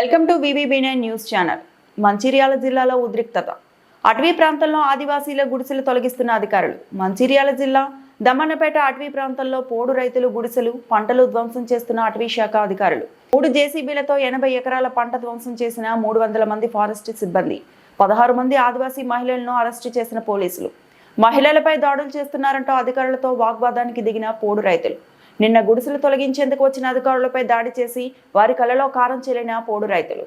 Welcome to VVB news channel. Mancherial జిల్లాలో ఉద్రిక్తత. అటవీ ప్రాంతంలో ఆదివాసీల గుడిసెలు తొలగిస్తున్న అధికారులు. మంచిర్యాల జిల్లా దమ్మన్నపేట అటవీ ప్రాంతంలో పోడు రైతులు గుడిసెలు పంటలు ధ్వంసం చేస్తున్న అటవీ శాఖ అధికారులు. మూడు జేసీబీలతో ఎనభై ఎకరాల పంట ధ్వంసం చేసిన మూడు వందల మంది ఫారెస్ట్ సిబ్బంది. పదహారు మంది ఆదివాసీ మహిళలను అరెస్టు చేసిన పోలీసులు. మహిళలపై దాడులు చేస్తున్నారంటూ అధికారులతో వాగ్వాదానికి దిగిన పోడు రైతులు. నిన్న గుడిసెలు తొలగించేందుకు వచ్చిన అధికారులపై దాడి చేసి వారి కలలో కారం చెల్లిన పోడు రైతులు.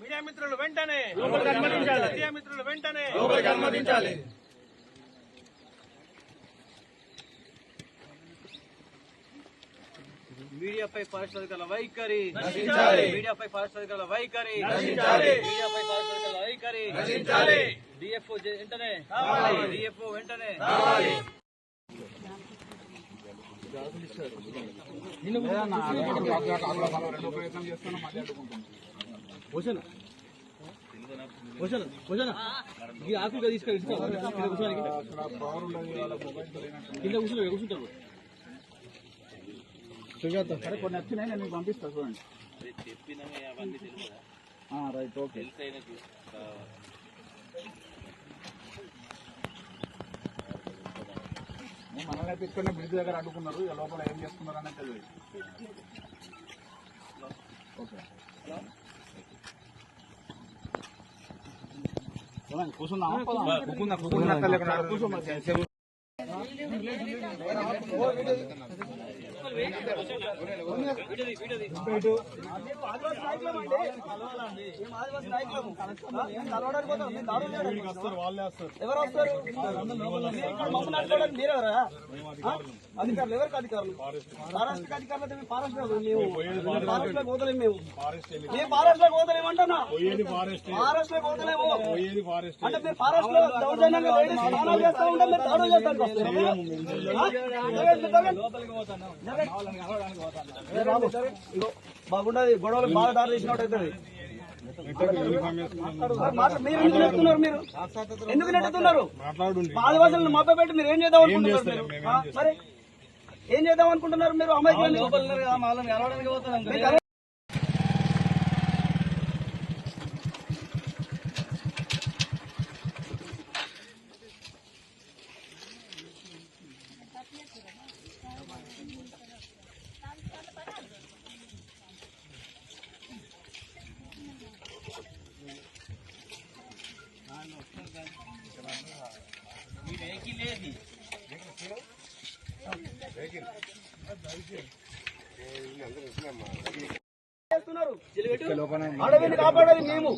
మీడియా మిత్రులు వెంటనే. మీడియా మిత్రులు వెంటనే. మీడియాపై అధికారుల వైఖరి మీడియాపై అధికారుల వైఖరి మీడియాపై అధికారుల వైఖరి డిఎఫ్ఓ వెంటనే డిఎఫ్ఓ వెంటనే భూషణ భూషణ భూషణ ఈ ఆకులుగా తీసుకొని? కింద కూర్చోడానికి కింద కూర్చుని కూర్చుంటారు సరే కొన్ని వచ్చినాయి నేను పంపిస్తా చూడండి. ఆ, రైట్ ఓకే. మనల్ని అయితే ఇక్కడనే బ్రిడ్జ్ దగ్గర అడ్డుకున్నారు ఇక లోపల ఏం చేస్తున్నారు అనేది తెలియదు. ఓకే. చూడండి, కూర్చుందామా? కూర్చో. ఎవరు వస్తారు మీరెవరా అధికారులు ఎవరికి అధికారులు ఫారెస్ట్ అధికారులు ఫారెస్ట్ మేము ఫారెస్ట్లో పోతలేము మేము మేము ఫారెస్ట్లో పోతలేము అంటున్నా ఫారెస్ట్లో పోతలేము అంటే మీరు ఫారెస్ట్లో దౌర్జన్యంగా స్నానాలు చేస్తా ఉంటే మీరు దాడులు చేస్తానికి బాగుండదు. గొడవలు బాగా దారి తీసినట్టు అవుతుంది మీరు ఎందుకు నెట్టుతున్నారు మీరు? ఎందుకు నెట్టుతున్నారు ఆదివాసులను మభ్య పెట్టి మీరు ఏం చేద్దాం అనుకుంటున్నారు మీరు? ఏం చేద్దాం అనుకుంటున్నారు మీరు? అమ్మాయికి అడవిని కాపాడాలి మేము.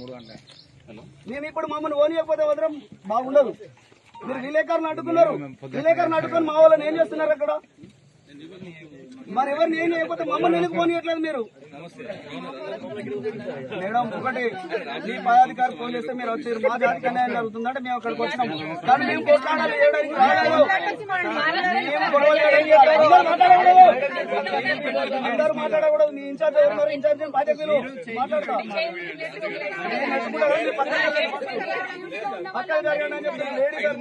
మేము ఇప్పుడు మమ్మల్ని ఓనియకపోతే వదరం బాగుండదు. మీరు విలేకరులు అడ్డుకున్నారు. విలేకరులు అడ్డుకొని మా వాళ్ళని ఏం చేస్తున్నారు అక్కడ? మరి ఎవరిని ఏం చేయకపోతే మమ్మల్ని ఎందుకు పోనీయట్లేదు మీరు? మేడం ఒకటి మీ పై అధికారి ఫోన్ చేస్తే మీరు వచ్చారు మా జాతికి అన్యాయం జరుగుతుందంటే మేము అక్కడికి వచ్చినాం. కానీ మేము కొట్లాడాలి చేయడానికి రాలేదు మేము గొడవ చేయడానికి అందరూ మాట్లాడకూడదు అందరూ మాట్లాడకూడదు. మీ ఇన్ఛార్జ్ ఎవరు ఇన్ఛార్జ్ బాధ్యతలు మాట్లాడతా.